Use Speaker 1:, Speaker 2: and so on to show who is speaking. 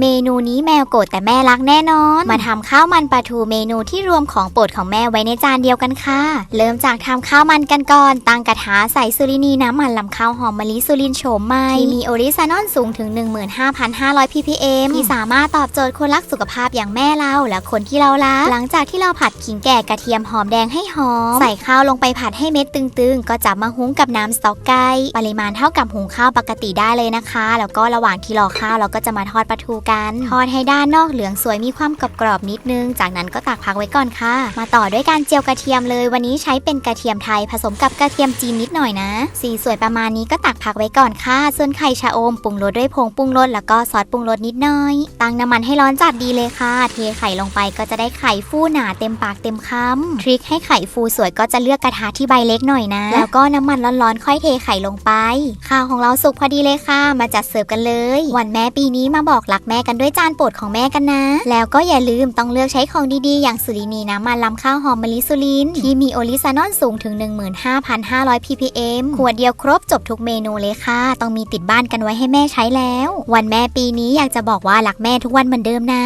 Speaker 1: เมนูนี้แมวโกรธแต่แม่รักแน่นอน มาทำข้าวมันปลาทูเมนูที่รวมของโปรดของแม่ไว้ในจานเดียวกันค่ะ เริ่มจากทำข้าวมันกันก่อน ตั้งกระทะใส่ซูรินีน้ำมันลำข้าวหอมมะลิซูรินโฉมใหม่ที่มีโอริซานอลสูงถึง 15,500 ppm ที่สามารถตอบโจทย์คนรักสุขภาพอย่างแม่เราและคนที่เรารัก หลังจากที่เราผัดขิงแก่กระเทียมหอมแดงให้หอม ใส่ข้าวลงไปผัดให้เม็ดตึงๆ ก็จับมาหุงกับน้ำสต๊อกไก่ปริมาณเท่ากับหุงข้าวปกติได้เลยนะคะ แล้วก็ระหว่างที่รอข้าวเราก็จะมาทอดปลาทูกัน ทอดให้ด้านนอกเหลืองสวยมีความกรอบๆนิดนึง จากนั้นก็ตักพักไว้ก่อนค่ะ มาต่อด้วยการเจียวกระเทียมเลย วันนี้ใช้เป็นกระเทียมไทยผสมกับกระเทียมจีนนิดหน่อยนะ สีสวยประมาณนี้ก็ตักพักไว้ก่อนค่ะ ส่วนไข่ชะอมปรุงรสด้วยผงปรุงรสแล้วก็ซอสปรุงรสนิดหน่อย ตั้งน้ำมันให้ร้อนจัดดีเลยค่ะ เทไข่ลงไปก็จะได้ไข่ฟูหนาเต็มปากเต็มคำทริคให้ไข่ฟูสวยก็จะเลือกกระทะที่ใบเล็กหน่อยนะ แล้วก็น้ำมันร้อนๆค่อยเทไข่ลงไปข้าวของเราสุกพอดีเลยค่ะ มาจัดเสิร์ฟกันเลย วันแม่ปีนี้มาบอกรักแม่แม่กันด้วยจานโปรดของแม่กันนะ แล้วก็อย่าลืมต้องเลือกใช้ของดีๆ อย่างสุรินีน้ำมันลำข้าวหอมมะลิสุรินที่มีโอลิซานอนสูงถึง 15,500 ppm ขวดเดียวครบจบทุกเมนูเลยค่ะ ต้องมีติดบ้านกันไว้ให้แม่ใช้แล้ว วันแม่ปีนี้อยากจะบอกว่ารักแม่ทุกวันเหมือนเดิมนะ